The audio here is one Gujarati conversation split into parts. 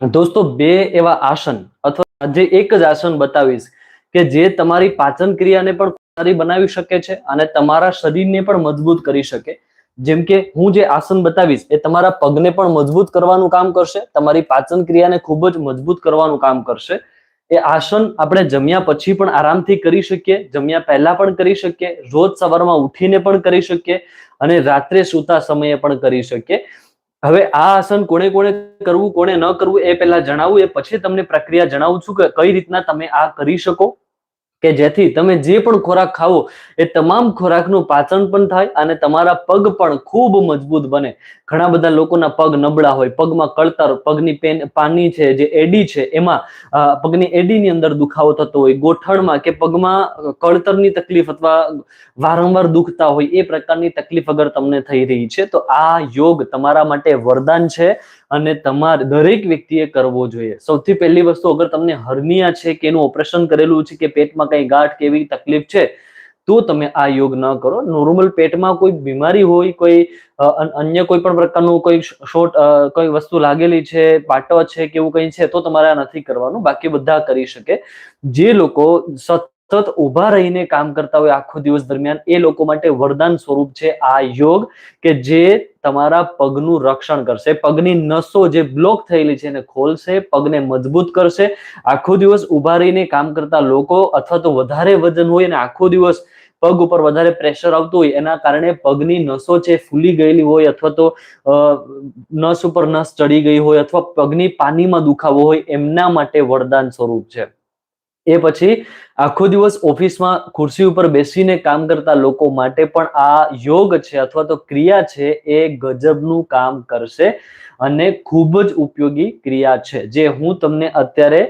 દોસ્તો, બે એવા આસન અથવા જે એક જ આસન બતાવીશ કે જે તમારી પાચન ક્રિયાને પણ સારી બનાવી શકે છે અને તમારા શરીરને પણ મજબૂત કરી શકે. જેમ કે, હું જે આસન બતાવીશ એ તમારા પગને પણ મજબૂત કરવાનું કામ કરશે, તમારી પાચન ક્રિયાને ખૂબ જ મજબૂત કરવાનું કામ કરશે. એ આસન આપણે જમ્યા પછી પણ આરામથી કરી શકીએ, જમ્યા પહેલા પણ કરી શકીએ, રોજ સવારમાં ઉઠીને પણ કરી શકીએ અને રાત્રે સૂતા સમયે પણ કરી શકીએ. હવે આ આસન કોણે કોણે કરવું, કોણે ન કરવું એ પહેલા જણાવું, એ પછી તમને પ્રક્રિયા જણાવું છું કે કઈ રીતના તમે આ કરી શકો. કે જેથી તમે જે પણ ખોરાક ખાવો એ તમામ ખોરાકનું પાચન પણ થાય અને તમારા પગ પણ ખૂબ મજબૂત બને. ઘણા બધા લોકોના પગ નબળા હોય, પગમાં કળતર, પગની પેન, પાની છે, જે એડી છે, એમાં પગની એડીની અંદર દુખાવો થતો હોય, ગોઠણમાં કે પગમાં કળતરની તકલીફ અથવા વારંવાર દુખતા હોય, એ પ્રકારની તકલીફ અગર તમને થઈ રહી છે, તો આ યોગ તમારા માટે વરદાન છે. અને તમારે દરેક વ્યક્તિએ કરવો જોઈએ. સૌથી પહેલી વસ્તુ, અગર તમને હર્નિયા છે કે એનું ઓપરેશન કરેલું છે કે પેટમાં કઈ ગાંઠ કે એવી તકલીફ છે, તો તમે આ યોગ ન કરો. નોર્મલ પેટમાં કોઈ બીમારી હોય, કોઈ અન્ય કોઈ પણ પ્રકારનું કોઈ શોર્ટ કોઈ વસ્તુ લાગેલી છે, પાટો છે કે એવું કંઈ છે, તો તમારે આ નથી કરવાનું. બાકી બધા કરી શકે. જે લોકો સતત ઊભા રહીને કામ કરતા હોય આખો દિવસ દરમિયાન, એ લોકો માટે વરદાન સ્વરૂપ છે આ યોગ કે જે તમારા પગનું રક્ષણ કરશે. પગની નસો જે બ્લોક થયેલી છે એને ખોલશે, પગને મજબૂત કરશે. આખો દિવસ ઊભા રહીને કામ કરતા લોકો અથવા તો વધારે વજન હોય અને આખો દિવસ પગ ઉપર વધારે પ્રેશર આવતું હોય, એના કારણે પગની નસો છે ફૂલી ગયેલી હોય અથવા તો નસ ઉપર નસ ચડી ગઈ હોય અથવા પગની પાનીમાં દુખાવો હોય, એમના માટે વરદાન સ્વરૂપ છે. એ પછી આખો દિવસ ઓફિસમાં ખુરશી ઉપર બેસીને કામ કરતા લોકો માટે પણ આ યોગ છે અથવા તો ક્રિયા છે એ ગજબનું કામ કરશે અને ખૂબ જ ઉપયોગી ક્રિયા છે. જે હું તમને અત્યારે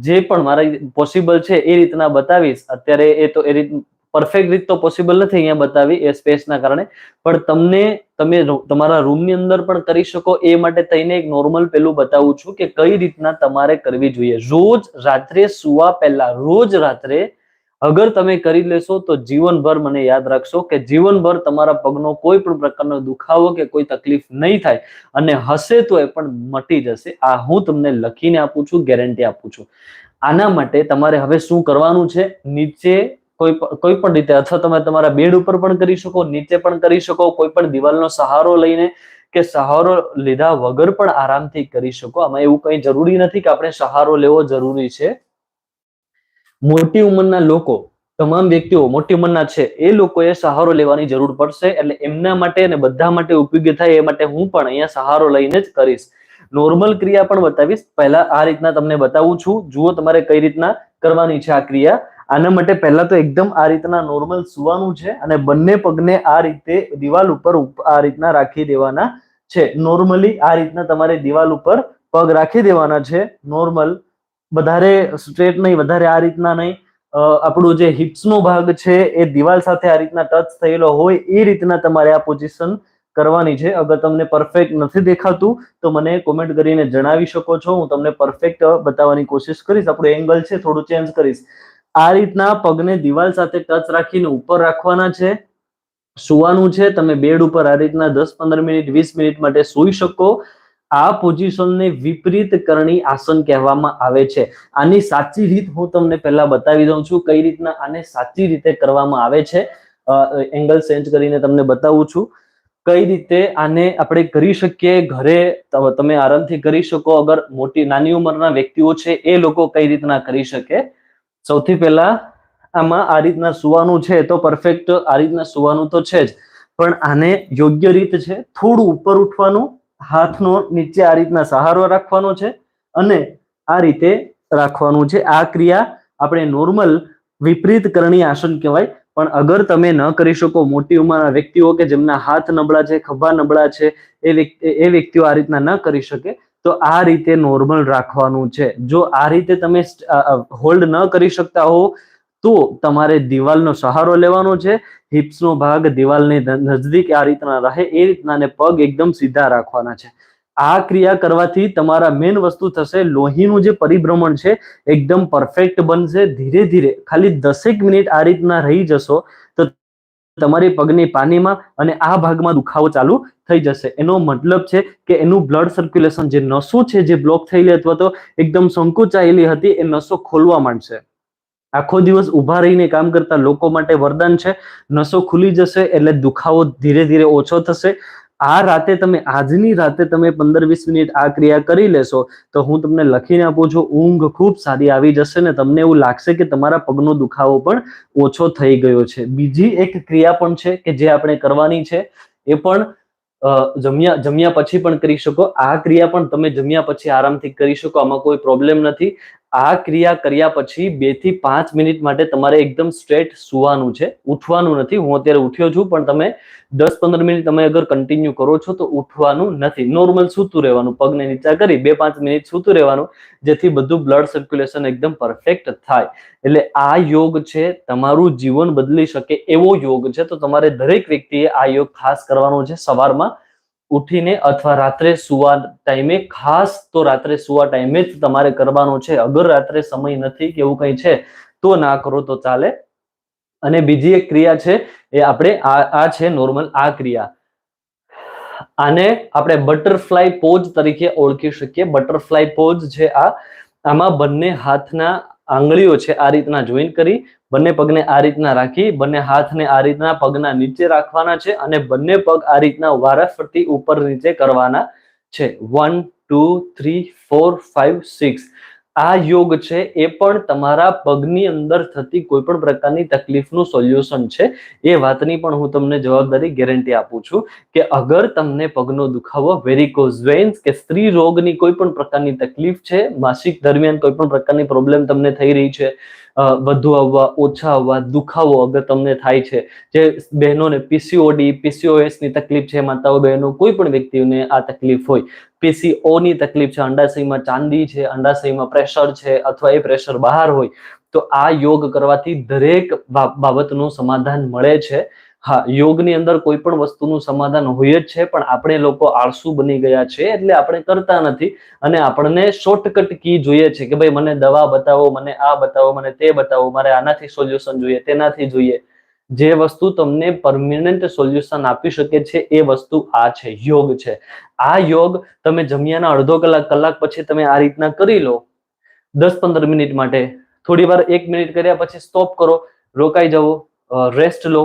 જે પણ મારા પોસિબલ છે એ રીતના બતાવીશ. અત્યારે એ તો એ રીત પરફેક્ટ રીત તો પોસિબલ નથી અહીંયા બતાવી એ સ્પેસના કારણે. પણ તમને, તમે તમારા રૂમની અંદર પણ કરી શકો એ માટે થઈને એક નોર્મલ પેલું બતાવું છું કે કઈ રીતના તમારે કરવી જોઈએ. રોજ રાત્રે સુવા પહેલા, રોજ રાત્રે અગર તમે કરી લેશો તો જીવનભર મને યાદ રાખશો કે જીવનભર તમારા પગનો કોઈ પણ પ્રકારનો દુખાવો કે કોઈ તકલીફ નહીં થાય અને હશે તો એ પણ મટી જશે. આ હું તમને લખીને આપું છું ગેરંટી આપું છું. આના માટે તમારે હવે શું કરવાનું છે? નીચે કોઈ કોઈ પણ રીતે, અથવા તમે તમારા બેડ ઉપર પણ કરી શકો, નીચે પણ કરી શકો, કોઈ પણ દિવાલનો સહારો લઈને કે સહારો લીધા વગર પણ આરામથી કરી શકો. આમાં એવું કંઈ જરૂરી નથી કે આપણે સહારો લેવો જરૂરી છે. મોટી ઉંમરના લોકો, તમામ વ્યક્તિઓ, મોટી ઉંમરના છે, એ લોકોએ સહારો લેવાની જરૂર પડશે, એટલે એમના માટે અને બધા માટે ઉપયોગી થાય, એ માટે હું પણ અહીંયા સહારો લઈને જ કરીશ. નોર્મલ ક્રિયા પણ બતાવીશ. પહેલા આ રીતના તમને બતાવું છું. જુઓ તમારે કઈ રીતના કરવાની છે આ ક્રિયા. આના માટે પહેલા તો એકદમ આ રીતના નોર્મલ સુવાનું છે અને બંને પગને આ રીતે દિવાલ ઉપર આ રીતના રાખી દેવાના છે. નોર્મલી આ રીતના તમારે દિવાલ ઉપર પગ રાખી દેવાના છે. નોર્મલ વધારે સ્ટ્રેટ નહીં, વધારે આ રીતના નહીં. આપણું જે હિપ્સનો ભાગ છે એ દિવાલ સાથે આ રીતના ટચ થયેલો હોય એ રીતના તમારે આ પોઝિશન કરવાની છે. અગર તમને પરફેક્ટ નથી દેખાતું તો મને કોમેન્ટ કરીને જણાવી શકો છો. હું તમને પરફેક્ટ બતાવવાની કોશિશ કરીશ. આપણું એંગલ છે, થોડું ચેન્જ કરીશ. આ રીતના પગને દિવાલ સાથે ટચ રાખીને ઉપર રાખવાના છે. સુવાનું છે, તમે બેડ ઉપર આ રીતના દસ, પંદર મિનિટ, વીસ મિનિટ માટે સૂઈ શકો. આ પોઝિશનને વિપરીત કરણી આસન કહેવામાં આવે છે. આની સાચી રીત હું તમને પહેલા બતાવી દઉં છું કઈ રીતના આને સાચી રીતે કરવામાં આવે છે. એંગલ ચેન્જ કરીને તમને બતાવું છું. કઈ રીતે આને આપણે કરી શકીએ, ઘરે તમે આરામથી કરી શકો. અગર મોટી, નાની ઉંમરના વ્યક્તિઓ છે, એ લોકો કઈ રીતના કરી શકે? સૌથી પહેલા આમાં આ રીતના સુવાનું છે તો પરફેક્ટ આ રીતના સુવાનું તો છે જ. પણ આને યોગ્ય રીત છે, થોડું ઉપર ઉઠવાનું, હાથનો નીચે આ રીતના સહારો રાખવાનો છે અને આ રીતે રાખવાનું છે. આ ક્રિયા આપણે નોર્મલ વિપરીત કરણી આસન કહેવાય, પણ અગર તમે ન કરી શકો, મોટી ઉંમરના વ્યક્તિઓ કે જેમના હાથ નબળા છે, ખભા નબળા છે, એ વ્યક્તિ એ વ્યક્તિઓ આ રીતના ન કરી શકે તો આ રીતે નોર્મલ રાખવાનું છે. જો આ રીતે તમે હોલ્ડ ન કરી શકતા હો, તો તમારે દિવાલનો સહારો લેવાનો છે. હિપ્સનો ભાગ દિવાલની નજદીક આ રીતના રહે, એ રીતના પગ એકદમ સીધા રાખવાના છે. આ ક્રિયા કરવાથી તમારા મેન વસ્તુ થશે લોહીનું જે પરિભ્રમણ છે, એકદમ પરફેક્ટ બનશે. ધીરે ધીરે, ખાલી દસેક મિનિટ આ રીતના રહી જશો, તો તમારી પગની પાનીમાં અને આ ભાગમાં દુખાવો ચાલુ થઈ જશે. એનો મતલબ છે કે એનું બ્લડ સર્ક્યુલેશન જે નસો છે, જે બ્લોક થયેલી અથવા તો એકદમ સંકોચાયેલી હતી, એ નસો ખોલવા માંડશે. આખો દિવસ ઊભા રહીને કામ કરતા લોકો માટે વરદાન છે. નસો ખુલી જશે એટલે દુખાવો ધીરે ધીરે ઓછો થશે. આ રાતે તમે, આજની રાતે તમે પંદર વીસ મિનિટ આ ક્રિયા કરી લેશો, તો હું તમને લખીને આપું છું, ઊંઘ ખૂબ સારી આવી જશે ને તમને એવું લાગશે કે તમારા પગનો દુખાવો પણ ઓછો થઈ ગયો છે. બીજી એક ક્રિયા પણ છે કે જે આપણે કરવાની છે, એ પણ જમ્યા જમ્યા પછી પણ કરી શકો. આ ક્રિયા પણ તમે જમ્યા પછી આરામથી કરી શકો, આમાં કોઈ પ્રોબ્લેમ નથી. આ ક્રિયા કર્યા પછી બેથી પાંચ મિનિટ માટે તમારે એકદમ સ્ટ્રેટ સુવાનું છે. ઉઠવાનું નથી. હું અત્યારે ઉઠ્યો છું, પણ તમે દસ પંદર મિનિટ તમે અગર કન્ટિન્યુ કરો છો, તો ઉઠવાનું નથી. નોર્મલ સૂતું રહેવાનું. પગને નીચા કરી બે પાંચ મિનિટ સૂતું રહેવાનું, જેથી બધું બ્લડ સર્ક્યુલેશન એકદમ પરફેક્ટ થાય. એટલે આ યોગ છે, તમારું જીવન બદલી શકે એવો યોગ છે. તો તમારે દરેક વ્યક્તિએ આ યોગ ખાસ કરવાનો છે સવારમાં. ઉઠીને અથવા રાત્રે સુવા ટાઈમે, ખાસ તો રાત્રે સુવા ટાઈમે જ તમારે કરવાનો છે. અગર રાત્રે સમય નથી કે એવું કંઈ છે, તો ના કરો, તો ચાલે. અને બીજી એક ક્રિયા છે, એ આપણે આ આ છે નોર્મલ આ ક્રિયા. આને આપણે બટરફ્લાય પોઝ તરીકે ઓળખી શકીએ. બટરફ્લાય પોઝ છે આ, આમાં બંને હાથના આંગળીઓ છે, આ રીતના જોઈન કરી બંને પગને આ રીતના રાખી, બંને હાથને આ રીતના પગના નીચે રાખવાના છે અને બંને પગ આ રીતના વારાફરતી ઉપર નીચે કરવાના છે. One two three four five six આ યોગ છે એ પણ તમારા પગની અંદર થતી કોઈ પણ પ્રકારની તકલીફનું સોલ્યુશન છે. એ વાતની પણ હું તમને જવાબદારી ગેરંટી આપું છું કે અગર તમને પગનો દુખાવો વેરિકોઝ વેન્સ કે સ્ત્રી રોગની કોઈ પણ પ્રકારની તકલીફ છે, માસિક દરમિયાન કોઈ પણ પ્રકારની પ્રોબ્લેમ તમને થઈ રહી છે વધુ આવવા, ઓછા આવવા, દુખાવો અગર તમને થાય છે, જે બહેનોને પીસીઓડી પીસીઓએસની તકલીફ છે, માતાઓ બહેનો કોઈ પણ વ્યક્તિને આ તકલીફ હોય PCO ની તકલીફ છે, અંડાશયમાં ચાંદી છે, અંડાશયમાં પ્રેશર છે અથવા એ પ્રેશર બહાર હોય, તો આ યોગ કરવાથી દરેક બાબતનું સમાધાન મળે છે. હા, યોગની અંદર કોઈ પણ વસ્તુનું સમાધાન હોય જ છે, પણ આપણે લોકો આળસુ બની ગયા છે એટલે આપણે કરતા નથી. અને આપણને શોર્ટકટ કી જોઈએ છે કે ભાઈ મને દવા બતાવો, મને આ બતાવો, મને તે બતાવો, મારે આનાથી સોલ્યુશન જોઈએ, તેનાથી જોઈએ. જે વસ્તુ તમને પરમિનન્ટ સોલ્યુશન આપી શકે છે, એ વસ્તુ આ છે, યોગ છે. આ યોગ તમે જમ્યાના અડધો કલાક કલાક પછી તમે આ રીતના કરી લો. દસ પંદર મિનિટ માટે. થોડી વાર એક મિનિટ કર્યા પછી સ્ટોપ કરો, રોકાઈ જવો રેસ્ટ લો.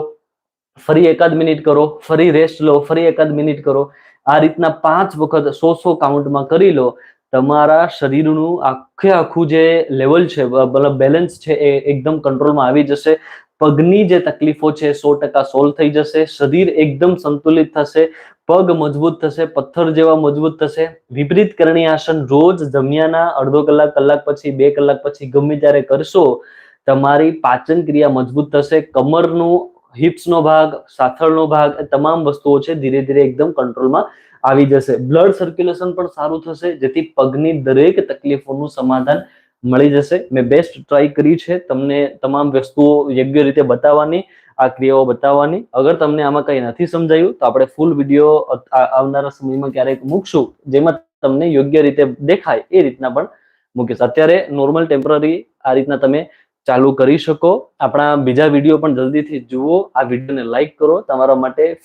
ફરી એકાદ મિનિટ કરો, ફરી રેસ્ટ લો, ફરી એકાદ મિનિટ કરો. આ રીતના પાંચ વખત સો સો કાઉન્ટમાં કરી લો. તમારા શરીરનું આખે આખું જે લેવલ છે મતલબ બેલેન્સ છે, એ એકદમ કંટ્રોલમાં આવી જશે. પગની જે તકલીફો છે, સો ટકા સોલ્વ થઈ જશે, શરીર એકદમ સંતુલિત થશે, પગ મજબૂત થશે, પથ્થર જેવા મજબૂત થશે. વિપરીત કરણી આસન રોજ જમ્યાના અડધો કલાક કલાક પછી બે કલાક પછી ગમે ત્યારે કરશો, તમારી પાચન ક્રિયા મજબૂત થશે. કમરનું હિપ્સનો ભાગ, સાથળનો ભાગ, એ તમામ વસ્તુઓ છે ધીરે ધીરે એકદમ કંટ્રોલમાં આવી જશે. બ્લડ સર્ક્યુલેશન પણ સારું થશે, જેથી પગની દરેક તકલીફોનું સમાધાન મળી જશે. મેં બેસ્ટ ટ્રાય કરી છે તમને તમામ વસ્તુઓ યોગ્ય રીતે બતાવવાની, આ ક્રિયાઓ બતાવવાની. અગર તમને આમાં કંઈ નથી સમજાયું, તો આપણે ફૂલ વીડિયો આવનારા સમયમાં ક્યારેક મૂકશું, જેમાં તમને યોગ્ય રીતે દેખાય એ રીતના પણ મૂકીશ. અત્યારે નોર્મલ ટેમ્પરરી આ રીતના તમે ચાલુ કરી શકો. આપણા બીજા વીડિયો પણ જલ્દીથી જુઓ. આ વિડીયોને લાઈક કરો. તમારા માટે